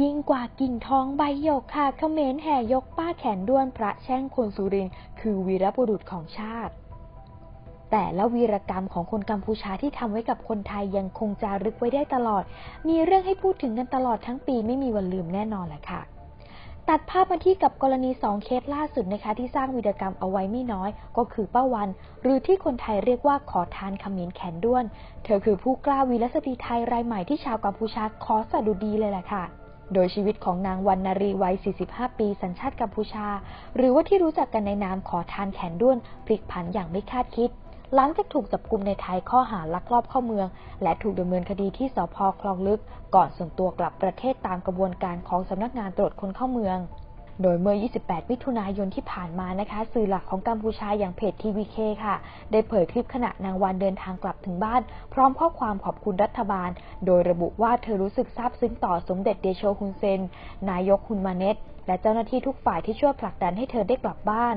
ยิ่งกว่ากิ่งทองใบหยกค่ะเขมรแห่ยกป้าแขนด้วนพระแช่งคนสุรินคือวีรบุรุษของชาติ แต่ละวีรกรรมของคนกัมพูชาที่ทำไว้กับคนไทยยังคงจารึกไว้ได้ตลอด มีเรื่องให้พูดถึงกันตลอดทั้งปีไม่มีวันลืมแน่นอนแหละค่ะ ตัดภาพมาที่กับกรณีสองเคสล่าสุดนะคะที่สร้างวีรกรรมเอาไว้ไม่น้อย ก็คือป้าวัน หรือที่คนไทยเรียกว่าขอทานขมรแขนด้วน เธอคือผู้กล้าวีรสตรีไทยรายใหม่ที่ชาวกัมพูชาขอสะดุดีเลยแหละค่ะ โดยชีวิตของนางวันนารีวัย 45 ปี สัญชาติกัมพูชา หรือว่าที่รู้จักกันในนามขอทานแขนด้วนพลิกผันอย่างไม่คาดคิด หลังจากถูกจับกลุมในไทยข้อหาลักลอบเข้าเมือง และถูกดำเนินคดีที่สพคลองลึก ก่อนส่งตัวกลับประเทศตามกระบวนการของสำนักงานตรวจคนเข้าเมือง โดยเมื่อ 28 มิถุนายนที่ผ่านมานะคะ สื่อหลักของกัมพูชาอย่างเพจทีวีเคค่ะ ได้เผยคลิปขณะนางวันเดินทางกลับถึงบ้าน พร้อมข้อความขอบคุณรัฐบาล โดยระบุว่าเธอรู้สึกซาบซึ้งต่อสมเด็จเดโชฮุนเซน นายกฮุนมาเนตและเจ้าหน้าที่ทุกฝ่ายที่ช่วยผลักดันให้เธอได้กลับบ้าน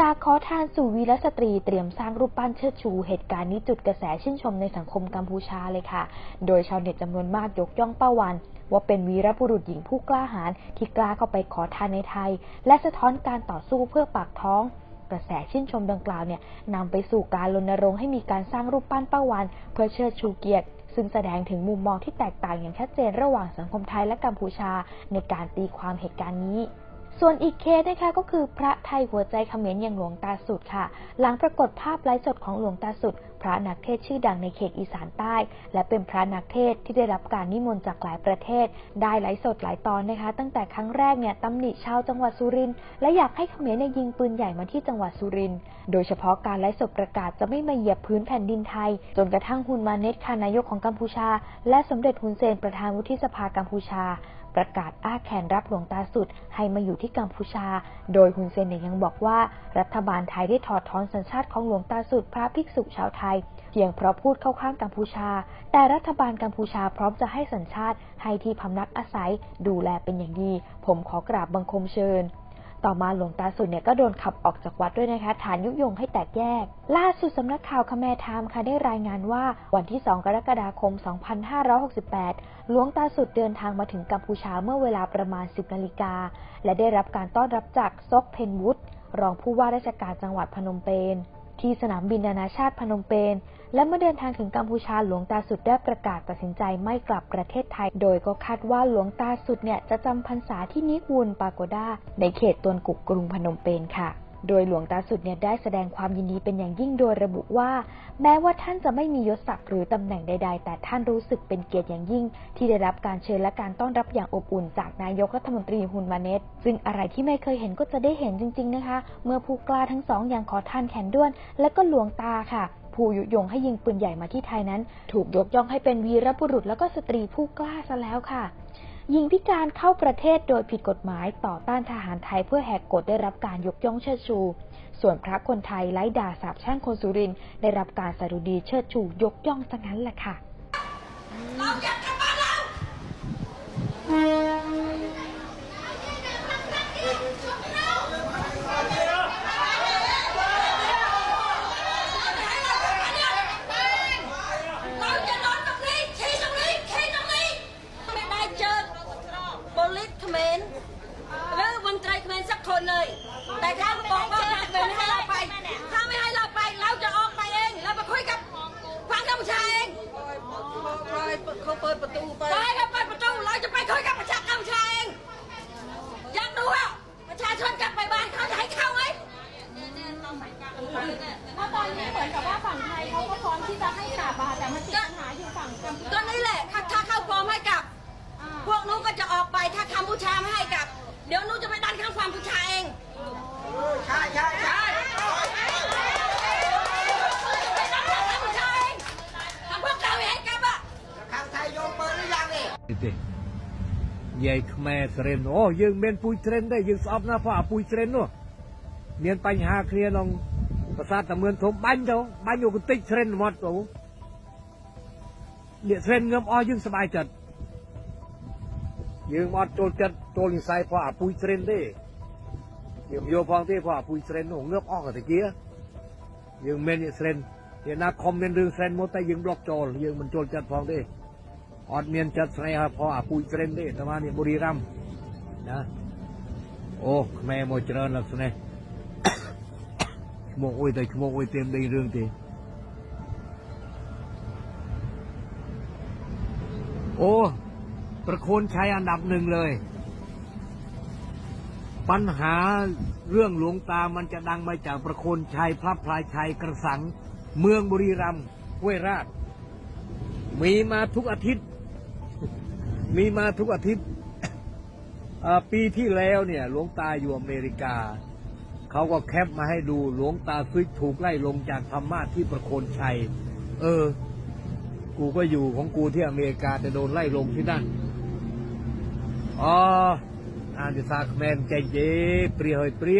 จากขอทานสู่วีรสตรีเตรียมสร้างรูปปั้นเชิดชู เหตุการณ์นี้จุดกระแสชื่นชมในสังคมกัมพูชาเลยค่ะ โดยชาวเน็ตจำนวนมากยกย่องป้าวัน ว่าเป็นวีรบุรุษหญิงผู้กล้าหาญที่กล้าเข้าไปขอทานในไทย และสะท้อนการต่อสู้เพื่อปากท้องกระแสชื่นชมดังกล่าวเนี่ยนำไปสู่การรณรงค์ให้มีการสร้างรูปปั้นป้าวันเพื่อเชิดชูเกียรติ ซึ่งแสดงถึงมุมมองที่แตกต่างอย่างชัดเจนระหว่างสังคมไทยและกัมพูชา ในการตีความเหตุการณ์นี้ ส่วนอีกเคสนะคะก็คือพระไทยหัวใจเขมรอย่างหลวงตาสุดค่ะ หลังปรากฏภาพไลฟ์สดของหลวงตาสุด พระนักเทศชื่อดังในเขตอีสานใต้ และเป็นพระนักเทศที่ได้รับการนิมนต์จากหลายประเทศ ได้ไลฟ์สดหลายตอนนะคะ ตั้งแต่ครั้งแรกเนี่ยตำหนิชาวจังหวัดสุรินทร์และอยากให้เขมรเนี่ยยิงปืนใหญ่มาที่จังหวัดสุรินทร์โดยเฉพาะการไลฟ์สดประกาศจะไม่มาเหยียบพื้นแผ่นดินไทย จนกระทั่งฮุนมาเนตค่ะนายกของกัมพูชา และสมเด็จฮุนเซนประธานวุฒิสภากัมพูชา ประกาศอ้าแขนรับหลวงตาสุดให้มาอยู่ที่กัมพูชา โดยฮุนเซนเนี่ยยังบอกว่า รัฐบาลไทยได้ถอดถอนสัญชาติของหลวงตาสุดพระภิกษุชาวไทยเพียงเพราะพูดเข้าข้างกัมพูชา แต่รัฐบาลกัมพูชาพร้อมจะให้สัญชาติให้ที่พำนักอาศัยดูแลเป็นอย่างดี ผมขอกราบบังคมเชิญ ต่อมาหลวงตาสุดเนี่ยก็โดนขับออกจากวัดด้วยนะคะฐานยุยงให้แตกแยก ล่าสุดสำนักข่าวคแมร์ไทม์ค่ะได้รายงานว่าวันที่ 2 กรกฎาคม 2568 หลวงตาสุดเดินทางมาถึงกัมพูชาเมื่อเวลาประมาณ 10 นาฬิกา และได้รับการต้อนรับจากซกเพนวุฒรองผู้ว่าราชการจังหวัดพนมเปญ ที่สนามบินนานาชาติพนมเปญ และเมื่อเดินทางถึงกัมพูชาหลวงตาสุดได้ประกาศตัดสินใจไม่กลับประเทศไทย โดยก็คาดว่าหลวงตาสุดเนี่ยจะจำพรรษาที่นิวูนปาโกดาในเขตตวนกุกกรุงพนมเปญค่ะ โดยหลวงตาสุดเนี่ยได้แสดงความยินดีเป็นอย่างยิ่งโดยระบุว่า แม้ว่าท่านจะไม่มียศศักดิ์หรือตำแหน่งใด ๆ แต่ท่านรู้สึกเป็นเกียรติอย่างยิ่ง ที่ได้รับการเชิญและการต้อนรับอย่างอบอุ่นจากนายกรัฐมนตรีฮุนมาเนตซึ่งอะไรที่ไม่เคยเห็นก็จะได้เห็นจริง ๆนะคะ เมื่อผู้กล้าทั้งสองอย่างขอท่านแขนด้วน และก็หลวงตาค่ะผู้ยุยงให้ยิงปืนใหญ่มาที่ไทยนั้น ถูกยกย่องให้เป็นวีรบุรุษและก็สตรีผู้กล้าซะแล้วค่ะ หญิงพิการเข้าประเทศโดยผิดกฎหมายต่อต้านทหารไทยเพื่อแหกกฎได้รับการยกย่องเชิดชู ส่วนพระคนไทยไล่ด่าสาบแช่งคนสุรินได้รับการสรุดีเชิดชูยกย่องซะงั้นแหละค่ะ เราอยากกลับบ้านเราเราจะนอนตรงนี้ชี้ตรงนี้ชี้ตรงนี้ ไม่ได้เจอโปลิสเข มรหรือมนตรีเขมรสักคนเลย แต่เขาบอกว่าทางเดินให้เราไป ถ้าไม่ให้เราไปเราจะออกไปเอง เราไปคุยกับฟังกัมพูชาเองเขาเปิดประตูไปได้ครับเปิดประตูเราจะไปคุยกับประชากัมพูชาเองอยากดูว่าประชาชนกลับไปบ้านเขาจะให้เข้าไหมเพราะตอนนี้เหมือนกับว่าฝั่งไทยเขาก็พร้อมที่จะให้กลับอะค่ะแต่มันติดปัญหาอยู่ฝั่งกัมพูก็ชานี่แหละถ้าถ้าเข้าพร้อมให้กลับอ่าพวกนู้นก็จะ ออกไปถ้ากัมพูชาไม่ให้กลับ เดี๋ยวนู้นจะไปดันข้างกัมพูชาเอง ใช่ใช่ใช่ ไปดันข้างกัมพูชาเองถ้าพวกเราไม่ให้กลับอะ ทางไทយយอมเปิดหรือยังนี่ ទេយាយខ្មែរស្រេនអូយើងមានពូជស្រេនដែរយើងស្អប់ណាស់ព្រោះអាពូជស្រេននោះមានបញ្ហាគ្នាក្នុងប្រាសាទតាមឿនធំបាញ់ទៅបាញ់យកកន្តិចស្រេនមកទៅអ្នកស្រេនងើបអស់យើងសប្បាយចិត្ត យើងអត់ចូលចិត្តចូលនិស័យផងអាពុយស្រិនទេយើងយកផងទេផងអាពុយស្រិននោះងើបអស់ក៏តិជាយើងមានអ្នកស្រិនអ្នកណាខំមានរឿងស្រិនមកតែយើងប្លុកចូលយើងមិនចូលចិត្តផងទេអត់មានចិត្តស្នេហ៍ផងអាពុយស្រិនទេតាមនេះបុរីរាមណាអូខ្មែរមកច្រើនលក្ខណៈឈ្មោះអុយតែឈ្មោះអុយទេមដីរឿងទេអូ ประโคนชัยอันดับหนึ่งเลย ปัญหาเรื่องหลวงตามันจะดังมาจากประโคนชัยพระพลายชัยกระสัง เมืองบุรีรัมย์ห้วยราช มีมาทุกอาทิตย์ มีมาทุกอาทิตย์ปีที่แล้วเนี่ยหลวงตาอยู่อเมริกา เขาก็แคปมาให้ดูหลวงตาซุยถูกไล่ลงจากธรรมาที่ประโคนชัย เออ กูก็อยู่ของกูที่อเมริกาแต่โดนไล่ลงที่นั่น អូអានភាសាខ្មែរចេញទេព្រាហើយព្រា